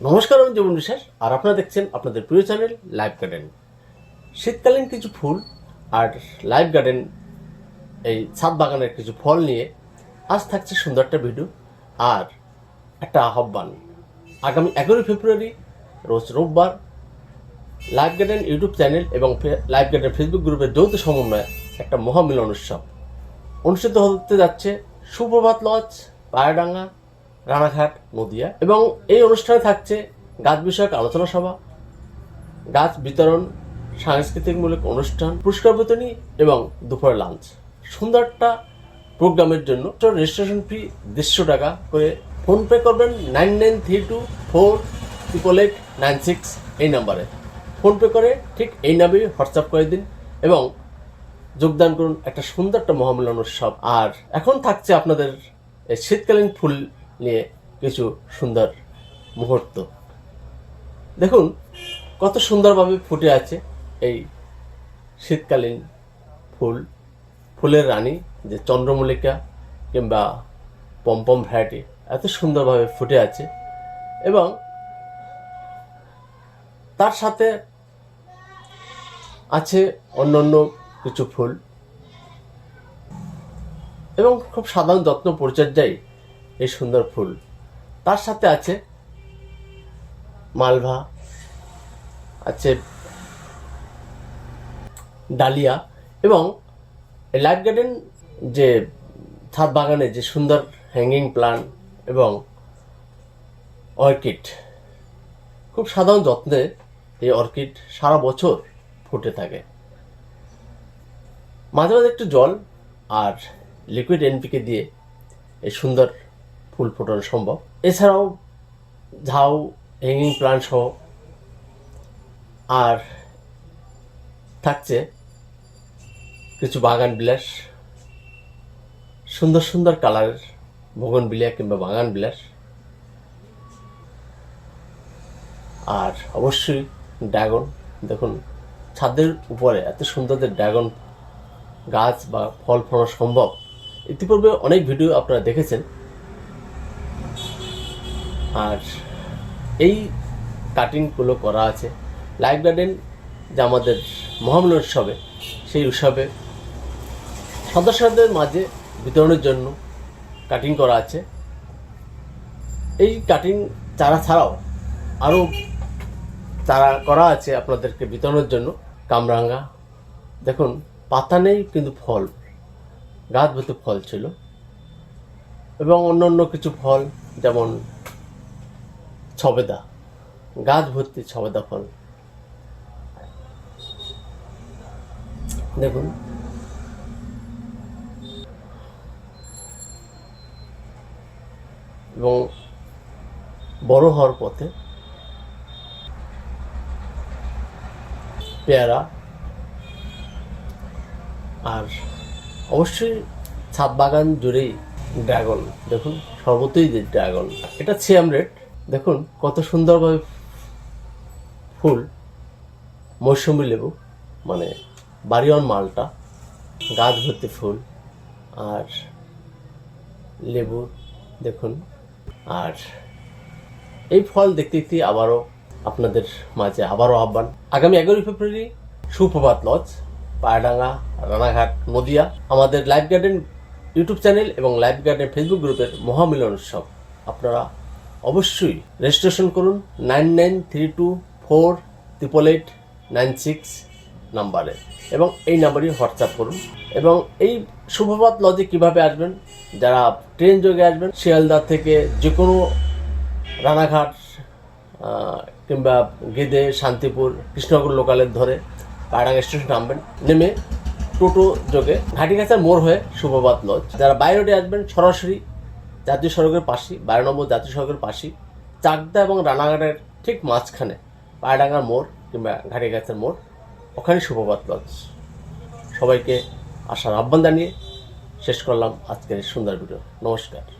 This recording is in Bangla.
নমস্কার, আমি জীবন বিশ্বাস, আর আপনারা দেখছেন আপনাদের প্রিয় চ্যানেল লাইভ গার্ডেন। শীতকালীন কিছু ফুল আর লাইভ গার্ডেন, এই ছাদ বাগানের কিছু ফল নিয়ে আজ থাকছে সুন্দর একটা ভিডিও আর একটা আহ্বান। আগামী এগারোই ফেব্রুয়ারি, রোজ রোববার লাইভ গার্ডেন ইউটিউব চ্যানেল এবং লাইভ গার্ডেন ফেসবুক গ্রুপের যৌথ সমন্বয়ে একটা মহামিলন উৎসব। অনুষ্ঠিত হতে যাচ্ছে সুপ্রভাত লজ পায়রাডাঙ্গা রানাঘাট, নদিয়া। এবং এই অনুষ্ঠানে থাকছে গাছ বিষয়ক আলোচনা সভা, গাছ বিতরণ সাংস্কৃতিকমূলক অনুষ্ঠান, পুরস্কার বিতরণী এবং দুপুরে লাঞ্চ। সুন্দরটা প্রোগ্রামের জন্য রেজিস্ট্রেশন ফি দেড়শো টাকা করে। ফোনপে করবেন nine nine three two four triple eight nine six এই নাম্বারে। ফোনপে করে ঠিক এই নামে হোয়াটসঅ্যাপ করে দিন এবং যোগদান করুন একটা সুন্দর একটা মহামিলন উৎসব। আর এখন থাকছে আপনাদের শীতকালীন ফুল নিয়ে কিছু সুন্দর মুহূর্ত। দেখুন, কত সুন্দরভাবে ফুটে আছে এই শীতকালীন ফুল। ফুলের রানী, যে চন্দ্রমল্লিকা কিংবা পম্পম ভ্যারাইটি, এত সুন্দরভাবে ফুটে আছে। এবং তার সাথে আছে অন্যান্য কিছু ফুল। এবং খুব সাধারণ যত্ন পরিচর্যায় এই সুন্দর ফুল। তার সাথে আছে মালভা, আছে ডালিয়া এবং লাইফ গার্ডেন যে ছাদ বাগানে যে সুন্দর হ্যাঙ্গিং প্লান্ট এবং অর্কিড, খুব সাধারণ যত্নে এই অর্কিড সারা বছর ফুটে থাকে। মাঝে মাঝে একটু জল আর লিকুইড এনপিকে দিয়ে এই সুন্দর ফুল ফোটানো সম্ভব। এছাড়াও ঝাউ হ্যাঙ্গিং প্লান্ট সহ আর থাকছে কিছু বাগান বিলাস। সুন্দর সুন্দর কালারের বগন বিলিয়া কিংবা বাগান বিলাস। আর অবশ্যই ড্রাগন। দেখুন, ছাদের উপরে এত সুন্দর ড্রাগন গাছ বা ফল ফলানো সম্ভব। ইতিপূর্বে অনেক ভিডিও আপনারা দেখেছেন। আর এই কাটিংগুলো করা আছে। লাইফ গার্ডেন যে আমাদের মহামিলন উৎসবে, সেই উৎসবে সদস্যদের মাঝে বিতরণের জন্য কাটিং করা আছে। এই কাটিং চারা ছাড়াও আরও চারা করা আছে আপনাদেরকে বিতরণের জন্য। কামরাঙ্গা, দেখুন, পাতা নেই কিন্তু ফল, গাছ ভর্তি ফল ছিল। এবং অন্য অন্য কিছু ফল, যেমন ছবেদা। গাছ ভর্তি ছবেদা ফল। দেখুন। এবং বড় হওয়ার পথে পেয়ারা আর অবশ্যই ছাদ বাগান জুড়েই ড্রাগন। দেখুন, সর্বতই ড্রাগন। এটা সিয়াম রেড দেখুন, কত সুন্দরভাবে ফুল, মৌসুমি লেবু মানে বাড়িওয়ান মালটা, গাছ ভর্তি ফুল, আর লেবু, দেখুন, আর এই ফল দেখতে দেখতে আবারও আপনাদের মাঝে আবারও আহ্বান। আগামী এগারোই ফেব্রুয়ারি সুপ্রভাত লজ, পায়ডাঙ্গা, রানাঘাট, নদিয়া, আমাদের লাইফ গার্ডেন ইউটিউব চ্যানেল এবং লাইফ গার্ডেন ফেসবুক গ্রুপের মহামিলন উৎসব। আপনারা অবশ্যই রেজিস্ট্রেশন করুন nine nine three two four triple eight nine six নাম্বারে এবং এই নাম্বারই হোয়াটসঅ্যাপ করুন। এবং এই শুভপাত লজে কীভাবে আসবেন, যারা ট্রেন যোগে আসবেন, শিয়ালদা থেকে যে কোনো রানাঘাট কিংবা গেদে, শান্তিপুর, কৃষ্ণনগর লোকালের ধরে পায়রাঙ্গা স্টেশন নামবেন। নেমে টোটো যোগে ঘাটিগাছার মোড় হয়ে শুভবাদ লজ। যারা বাইরে আসবেন, সরাসরি জাতীয় সড়কের পাশে বারো নম্বর জাতীয় সড়কের পাশে চাকদা এবং রানাঘাটের ঠিক মাঝখানে, পায়ডাঙ্গার মোড় কিংবা ঘাটিগাছার মোড়, ওখানে শুভবাদ লজ সবাইকে আসার আহ্বান জানিয়ে শেষ করলাম আজকের সুন্দর ভিডিও। নমস্কার।